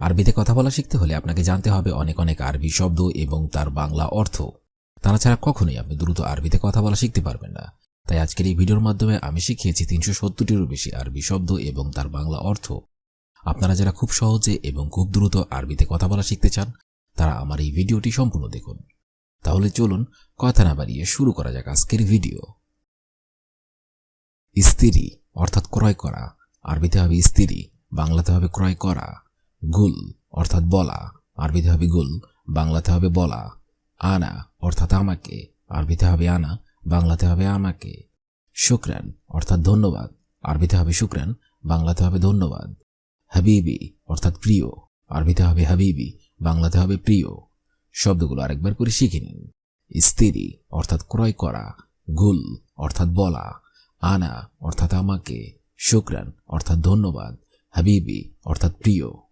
আরবিতে কথা বলা শিখতে হলে আপনাকে জানতে হবে অনেক অনেক আরবি শব্দ এবং তার বাংলা অর্থ। তারা ছাড়া কখনোই আপনি দ্রুত আরবিতে কথা বলা শিখতে পারবেন না। তাই আজকের এই ভিডিওর মাধ্যমে আমি শিখিয়েছি তিনশো সত্তরটিরও বেশি আরবি শব্দ এবং তার বাংলা অর্থ। আপনারা যারা খুব সহজে এবং খুব দ্রুত আরবিতে কথা বলা শিখতে চান, তারা আমার এই ভিডিওটি সম্পূর্ণ দেখুন। তাহলে চলুন কথা না বাড়িয়ে শুরু করা যাক আজকের ভিডিও। স্ত্রী অর্থাৎ ক্রয় করা। আরবিতে হবে স্ত্রী, বাংলাতে হবে ক্রয় করা। গুল অর্থাৎ বলা। আরবিতে হবে গুল, বাংলাতে হবে বলা। আনা অর্থাৎ আমাকে। আরবিতে হবে আনা, বাংলাতে হবে আমাকে। শুক্রান অর্থাৎ ধন্যবাদ। আরবিতে হবে শুক্রান, বাংলাতে হবে ধন্যবাদ। হাবিবি অর্থাৎ প্রিয়। আরবিতে হবে হাবিবি, বাংলাতে হবে প্রিয়। শব্দগুলো আরেকবার করে শিখে নিন। স্ত্রী অর্থাৎ ক্রয় করা। গুল অর্থাৎ বলা। আনা অর্থাৎ আমাকে। শুক্রান অর্থাৎ ধন্যবাদ। হাবিবি অর্থাৎ প্রিয়।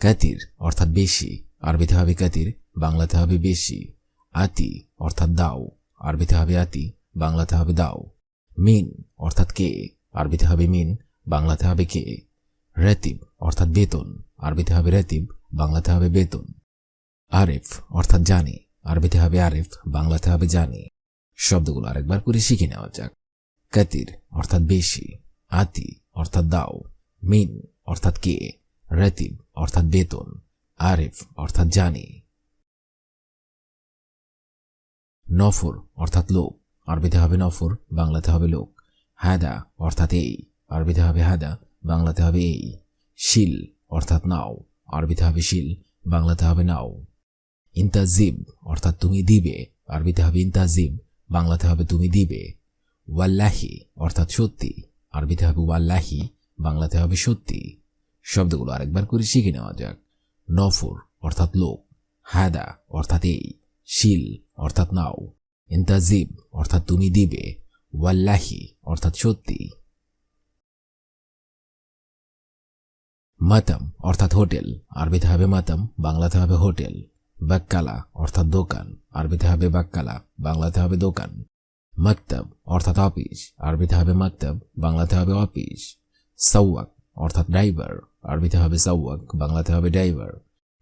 কাতির অর্থাৎ বেশি, আরবিতে হবে কাতির, বাংলাতে হবে বেশি। আতি অর্থাৎ দাও, আরবিতে হবে আতি, বাংলাতে হবে দাও। মিন অর্থাৎ কে, আরবিতে হবে মিন, বাংলাতে হবে কে। রেতিব অর্থাৎ বেতন, আরবিতে হবে রেতিব, বাংলাতে হবে বেতন। আরেফ অর্থাৎ জানি, আরবিতে হবে আরেফ, বাংলাতে হবে জানি। শব্দগুলো আরেকবার করে শিখে নেওয়া যাক। কাতির অর্থাৎ বেশি, আতি অর্থাৎ দাও। মিন অর্থাৎ কে। রেতিব, অর্থাৎ বেতন, আরেফ, অর্থাৎ জানি। নফর, অর্থাৎ লোক, আরবিতে হবে নফর, বাংলাতে হবে লোক। হায়দা অর্থাৎ এই, আরবিতে হবে হায়দা বাংলাতে হবে এই। শিল, অর্থাৎ নাও, আরবিতে হবে শিল, বাংলাতে হবে নাও। ইন্তাজিব, অর্থাৎ তুমি দিবে, আরবিতে হবে ইন্তাজিব, বাংলাতে হবে তুমি দিবে। ওয়াল্লাহি, অর্থাৎ সত্যি, আরবিতে হবে ওয়াল্লাহি, বাংলাতে হবে সত্যি। শব্দগুলো আরেকবার করে শিখে নেওয়া যাক। নফর অর্থাৎ লোক হায়দা অর্থাৎ এই, শিল অর্থাৎ নাও, ইন্তাজিব অর্থাৎ তুমি দিবে, ওয়াল্লাহি অর্থাৎ সত্যি। মাতাম অর্থাৎ হোটেল, আরবিতে হবে মাতাম, বাংলাতে হবে হোটেল। বাক্কালা অর্থাৎ দোকান, আরবিতে হবে বাক্কালা, বাংলাতে হবে দোকান। মাকতাব অর্থাৎ অফিস, আরবিতে হবে মাকতাব, বাংলাতে হবে অফিস। সৌয়াক অর্থাৎ ড্রাইভার, আরবিতে হবে সৌয়াক বাংলাতে হবে ড্রাইভার।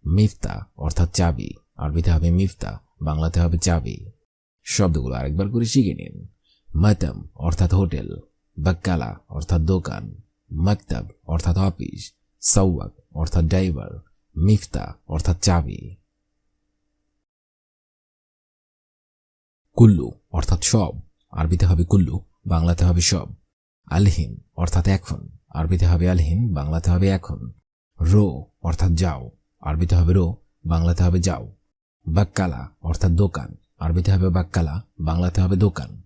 মিফতা, অর্থাৎ চাবি, আরবিতে হবে মিফতা, বাংলাতে হবে চাবি। শব্দগুলো আরেকবার করে শিখে নিন। মাতাম, অর্থাৎ হোটেল। বাক্কালা, অর্থাৎ দোকান। মাকতাব, অর্থাৎ অফিস। সৌয়াক অর্থাৎ ড্রাইভার। মিফতা, অর্থাৎ চাবি। কুল্লু, অর্থাৎ সব। আরবিতে হবে কুল্লু, বাংলাতে হবে সব। আলহিন অর্থাৎ এখন। আরবিতে হবে আলহিন বাংলাতে হবে এখন। রো অর্থাৎ যাও। আরবিতে হবে রো, বাংলাতে হবে যাও। বাক্কালা অর্থাৎ দোকান। আরবিতে হবে বাক্কালা, বাংলাতে হবে দোকান।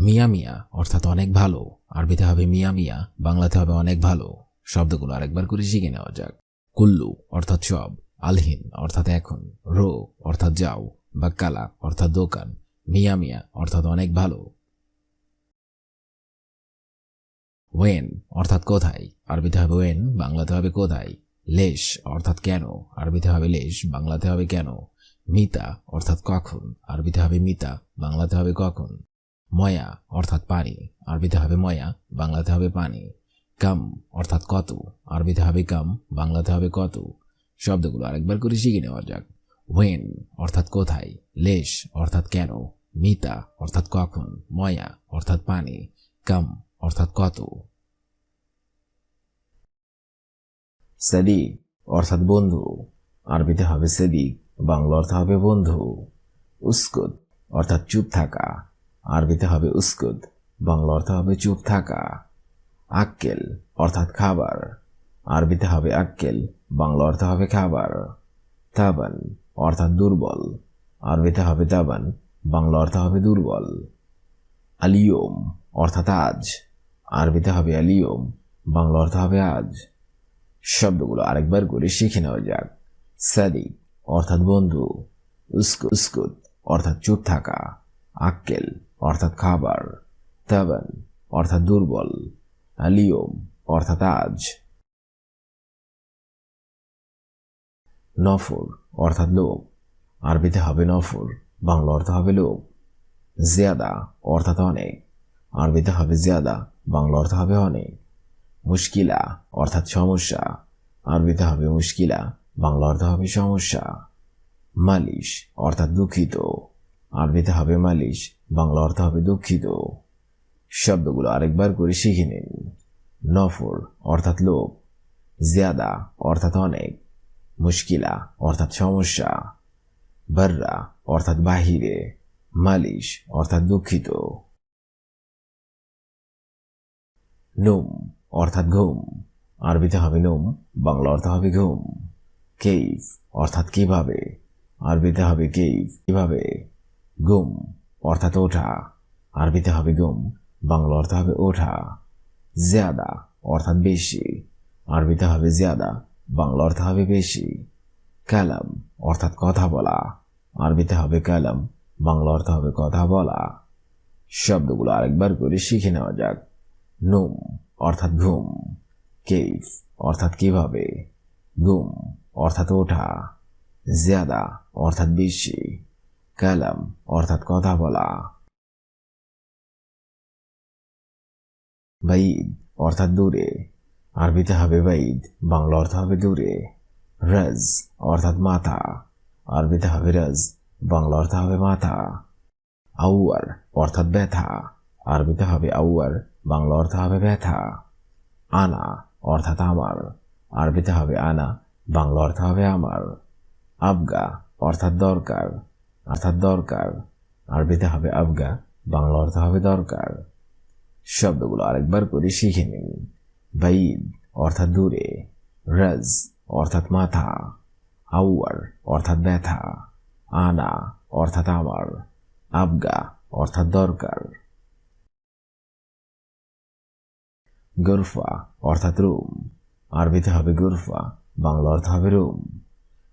মিয়া মিয়া অর্থাৎ অনেক ভালো। আরবিতে হবে মিয়া মিয়া, বাংলাতে হবে অনেক ভালো। শব্দগুলো আরেকবার করে শিখে নেওয়া যাক। কুল্লু অর্থাৎ সব। আলহিন অর্থাৎ এখন। রো অর্থাৎ যাও। বাক্কালা অর্থাৎ দোকান। মিয়া মিয়া অর্থাৎ অনেক ভালো। ওয়েন অর্থাৎ কোথায়? আরবিতে হবে ওয়েন বাংলাতে হবে কোথায়? লেশ অর্থাৎ কেন? আরবিতে হবে লেশ বাংলাতে হবে কেন? মিতা অর্থাৎ কখন? আরবিতে হবে মিতা বাংলাতে হবে কখন? ময়া অর্থাৎ পানি। আরবিতে হবে ময়া বাংলাতে হবে পানি। কাম অর্থাৎ কত? আরবিতে হবে কাম বাংলাতে হবে কত? শব্দগুলো আরেকবার করে শিখে নেওয়া যাক। ওয়েন অর্থাৎ কোথায়? লেশ অর্থাৎ কেন? মিতা অর্থাৎ কখন? ময়া অর্থাৎ পানি। কাম অর্থাৎ কত? সাদিক অর্থাৎ বন্ধু। আরবিতে হবে সেদিক, বাংলা অর্থ হবে বন্ধু। উস্কুদ অর্থাৎ চুপ থাকা। আরবিতে হবে উস্কুদ বাংলা অর্থ হবে চুপ থাকা। আক্কেল অর্থাৎ খাবার। আরবিতে হবে আক্কেল, বাংলা অর্থ হবে খাবার। তাবান অর্থাৎ দুর্বল। আরবিতে হবে তাবান, বাংলা অর্থ হবে দুর্বল। আলিয়ম অর্থাৎ আজ। আরবিতে হবে আলিয়ম, বাংলা অর্থ হবে আজ। শব্দগুলো আরেকবার করে শিখে নেওয়া যাক। সাদিক, অর্থাৎ বন্ধু। উস্কুত, অর্থাৎ চুপ থাকা। আক্কেল, অর্থাৎ খাবার। তাবান, অর্থাৎ দুর্বল। আলিয়ম, অর্থাৎ আজ। নফর, অর্থাৎ লোক আরবিতে হবে নফর, বাংলা অর্থ হবে লোক জিয়াদা, অর্থাৎ অনেক। আরবিতে হবে জিয়াদা, বাংলা অর্থ হবে অনেক। মুশকিলা অর্থাৎ সমস্যা। আরবিতে হবে মুশকিলা, বাংলা অর্থ হবে সমস্যা। মালিশ অর্থাৎ দুঃখিত। আরবিতে হবে মালিশ, বাংলা অর্থ হবে দুঃখিত। শব্দগুলো আরেকবার করে শিখে নিন। নফর অর্থাৎ লোক জিয়াদা অর্থাৎ অনেক। মুশকিলা অর্থাৎ সমস্যা। বাররা অর্থাৎ বাহিরে। মালিশ অর্থাৎ দুঃখিত। নুম, অর্থাৎ ঘুম। আরবিতে হবে নুম, বাংলা অর্থ হবে ঘুম। কেইফ, অর্থাৎ কীভাবে? আরবিতে হবে কেইফ, কীভাবে? গুম অর্থাৎ ওঠা। আরবিতে হবে গুম বাংলা অর্থ হবে ওঠা। জিয়াদা, অর্থাৎ বেশি। আরবিতে হবে জিয়াদা, বাংলা অর্থ হবে বেশি। কালাম, অর্থাৎ কথা বলা। আরবিতে হবে কালাম, বাংলা অর্থ হবে কথা বলা। শব্দগুলো আরেকবার করে শিখে নেওয়া যাক। নুম, অর্থাৎ ঘুম। কেইফ, অর্থাৎ কীভাবে? গুম অর্থাৎ ওঠা। জিয়াদা, অর্থাৎ বেশি। কালাম, অর্থাৎ কথা বলা। বাইদ, অর্থাৎ দূরে। আরবিতে হবে বাইদ, বাংলা অর্থ হবে দূরে। রাজ, অর্থাৎ মাথা। আরবিতে হবে রাজ, বাংলা অর্থ হবে মাথা। আউয়ার, অর্থাৎ ব্যথা। আরবিতে হবে আউয়ার বাংলা অর্থ হবে ব্যথা। আনা অর্থাৎ আমার। আরবিতে হবে আনা, বাংলা অর্থ হবে আমার। আবগা অর্থাৎ দরকার অর্থাৎ দরকার। আরবিতে হবে আবগা, বাংলা অর্থ হবে দরকার। শব্দগুলো আরেকবার করে শিখে নিন। বাইদ অর্থাৎ দূরে, রাজ অর্থাৎ মাথা, আউয়ার অর্থাৎ ব্যথা, আনা অর্থাৎ আমার, আবগা অর্থাৎ দরকার। গুরফা অর্থাৎ রুম। আরবিতে হবে গুরফা, বাংলা অর্থ হবে রুম।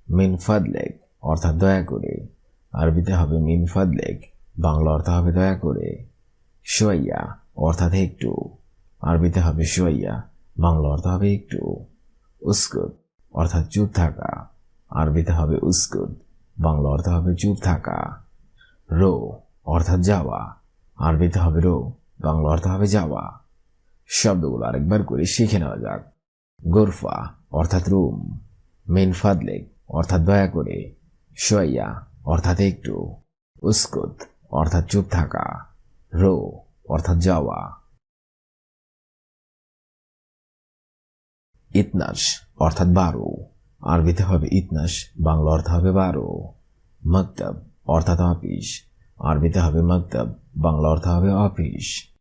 মিন ফাদলেক অর্থাৎ দয়া করে। আরবিতে হবে মিন ফাদলেক, বাংলা অর্থ হবে দয়া করে। সোয়াইয়া অর্থাৎ একটু। আরবিতে হবে সোয়াইয়া, বাংলা অর্থ হবে একটু। উস্কুত অর্থাৎ চুপ থাকা। আরবিতে হবে উস্কুত বাংলা অর্থ হবে চুপ থাকা। রো অর্থাৎ যাওয়া। আরবিতে হবে রো, বাংলা অর্থ হবে যাওয়া। শব্দগুলো আরেকবার করে শিখে নেওয়া যাক। গোরফা, অর্থাৎ রুম। মেন ফাদলেক অর্থাৎ দয়া করে। সোয়াইয়া অর্থাৎ একটু। উস্কুত, অর্থাৎ চুপ থাকা। রো, অর্থাৎ যাওয়া। ইতনাস, অর্থাৎ বারো। আরবিতে হবে ইতনাস, বাংলা অর্থ হবে বারো। মক্তব, অর্থাৎ অফিস। আরবিতে হবে মক্তব, বাংলা অর্থ হবে অফিস।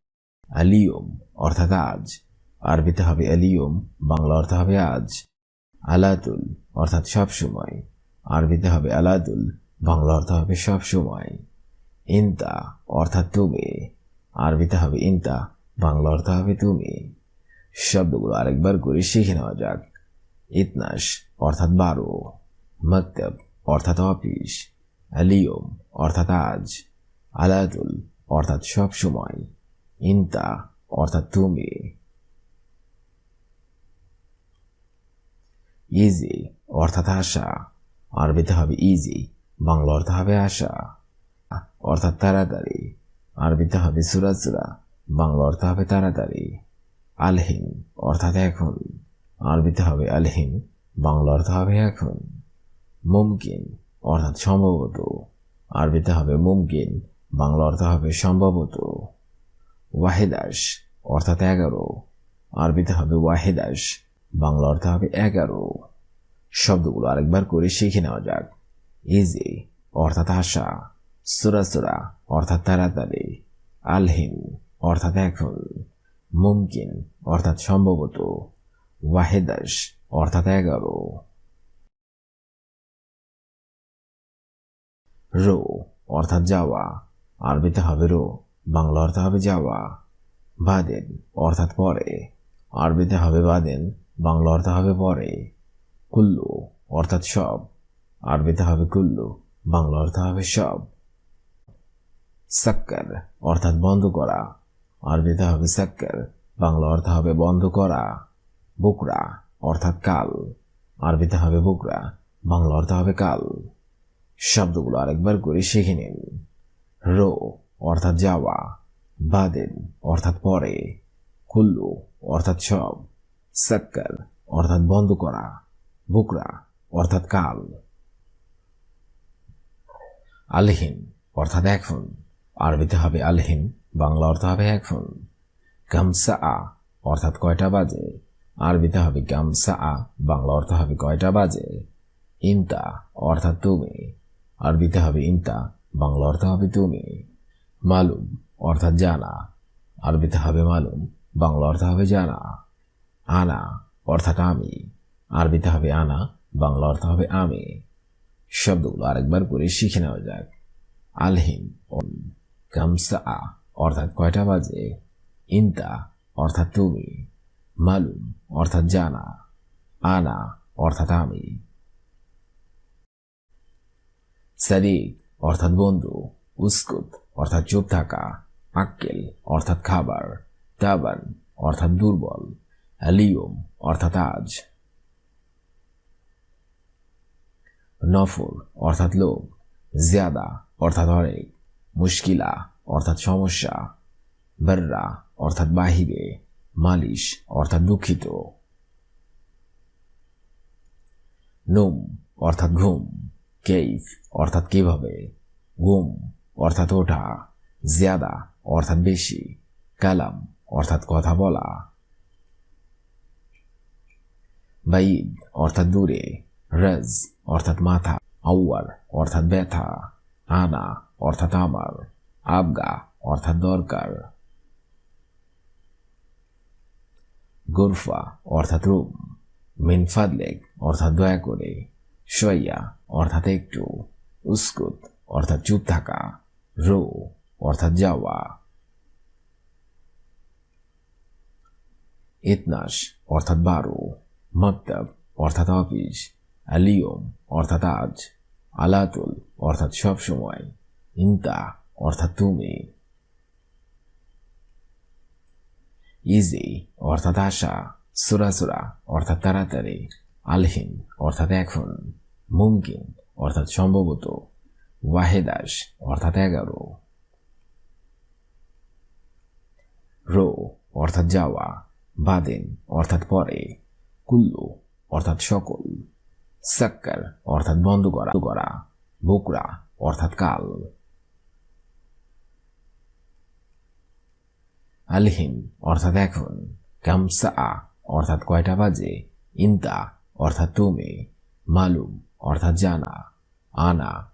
আলিয়ম, অর্থাৎ আজ। আরবিতে হবে আলিয়ম, বাংলা অর্থ হবে আজ। আলাতুল, অর্থাৎ সব সময়। আরবিতে হবে আলাতুল, বাংলা অর্থ হবে সব সময়। ইন্তা, অর্থাৎ তুমি। আরবিতে হবে ইন্তা, বাংলা অর্থ হবে তুমি। শব্দগুলো আরেকবার করে শিখে নেওয়া যাক। ইতনাস অর্থাৎ বারো। মক্তব, অর্থাৎ অফিস। আলিয়ম, অর্থাৎ আজ। আলাতুল, অর্থাৎ সব সময়। ইন্তা, অর্থাৎ তুমি। ইজি অর্থাৎ আশা। আরবিতে হবে ইজি বাংলা অর্থ হবে আশা। অর্থাৎ তাড়াতাড়ি। আরবিতে হবে সুরাচুরা বাংলা অর্থ হবে তাড়াতাড়ি। আলহিন অর্থাৎ এখন। আরবিতে হবে আলহিন বাংলা অর্থ হবে এখন। মুমকিন, অর্থাৎ সম্ভবত। আরবিতে হবে মুমকিন, বাংলা অর্থ হবে সম্ভবত। ওয়াহেদাস অর্থাৎ এগারো। আরবিতে হবে ওয়াহেদাস বাংলা অর্থ হবে এগারো। শব্দগুলো আরেকবার করে শিখে নেওয়া যাক। ইজি অর্থাৎ আশা। সুরাসুরা অর্থাৎ তাড়াতাড়ি। আলহিন, অর্থাৎ এখন। মুমকিন, অর্থাৎ সম্ভবত। ওয়াহেদাস অর্থাৎ এগারো। রো, অর্থাৎ যাওয়া। আরবিতে হবে রো। বাংলা অর্থ হবে যাওয়া বাদেন অর্থাৎ পরে। আরবিতে হবে বাদেন, বাংলা অর্থ হবে পরে। কুল্লু অর্থাৎ সব। আরবিতে হবে কুল্লু, বাংলা অর্থ হবে সব। সাক্কার অর্থাৎ বন্ধ করা। আরবিতে হবে সাক্কার, বাংলা অর্থ হবে বন্ধ করা। বুকরা অর্থাৎ কাল। আরবিতে হবে বুকরা, বাংলা অর্থ হবে কাল। শব্দগুলো আরেকবার করে শিখে নিন। রো অর্থাৎ যাওয়া বাদেন অর্থাৎ পরে, কুল্লু অর্থাৎ সব, সাক্কার অর্থাৎ বন্ধ করা, বুকরা অর্থাৎ কাল, আলহিন অর্থাৎ এখন, আরবিতে হবে আলহিন, বাংলা অর্থ হবে এখন গামসা আ অর্থাৎ কয়টা বাজে, আরবিতে হবে গামসা আ বাংলা অর্থ হবে কয়টা বাজে, ইন্তা অর্থাৎ তুমি, আরবিতে হবে ইন্তা, বাংলা অর্থ হবে তুমি। মালুম, অর্থাৎ জানা। আরবিতে হবে মালুম, বাংলা অর্থ হবে জানা। আনা অর্থাৎ আমি। আরবিতে হবে আনা, বাংলা অর্থ হবে আমি। শব্দগুলো আরেকবার করে শিখে নেওয়া যাক। আলহিন গামসা আ, অর্থাৎ কয়টা বাজে? ইন্তা, অর্থাৎ তুমি। মালুম, অর্থাৎ জানা। আনা, অর্থাৎ আমি। সাদিক, অর্থাৎ বন্ধু। উস্কুত অর্থাৎ চুপ থাকা, আক্কেল, অর্থাৎ খাবার, তাবান, অর্থাৎ দুর্বল আলিয়ম অর্থাৎ আজ। নফর অর্থাৎ লোক জিয়াদা, অর্থাৎ অনেক। মুশকিলা, অর্থাৎ সমস্যা। বর্রা, অর্থাৎ বাহিরে। মালিশ, অর্থাৎ দুঃখিত। নুম, অর্থাৎ ঘুম। কেইফ, অর্থাৎ কীভাবে? ঘুম অর্থাৎ ওঠা, জিয়াদা, অর্থাৎ বেশি, কালাম, অর্থাৎ কথা বলা, বাইদ, অর্থাৎ দূরে, রজ, অর্থাৎ মাথা আউয়ার অর্থাৎ ব্যথা, আনা, অর্থাৎ আমার, আবগা, অর্থাৎ দরকার, গুরফা, অর্থাৎ রুম মিনফাদলেক অর্থাৎ দয়া করে সইয়া অর্থাৎ একটু, উস্কুত, অর্থাৎ চুপ থাকা। রো, অর্থাৎ যাওয়া। ইতনাস অর্থাৎ বারো। মক্তব, অর্থাৎ অফিস। আলিয়ম, অর্থাৎ আজ। আলাতুল, অর্থাৎ সব সময়। ইন্তা, অর্থাৎ তুমি। ইজি, অর্থাৎ আশা। সুরাসুরা অর্থাৎ তাড়াতাড়ি। আলহিন অর্থাৎ এখন। মুমকিন, অর্থাৎ সম্ভবত। ওয়াহেদাস অর্থাৎ এগারো। রো, অর্থাৎ যাওয়া। বাদেন, অর্থাৎ পরে। কুল্লু, অর্থাৎ সকল। সাক্কার, অর্থাৎ বন্ধ করা। করা। বুকরা, অর্থাৎ কাল। আলহিন অর্থাৎ এখন। কামসা, অর্থাৎ কয়টা বাজে? ইন্তা, অর্থাৎ তুমি। মালুম, অর্থাৎ জানা। আনা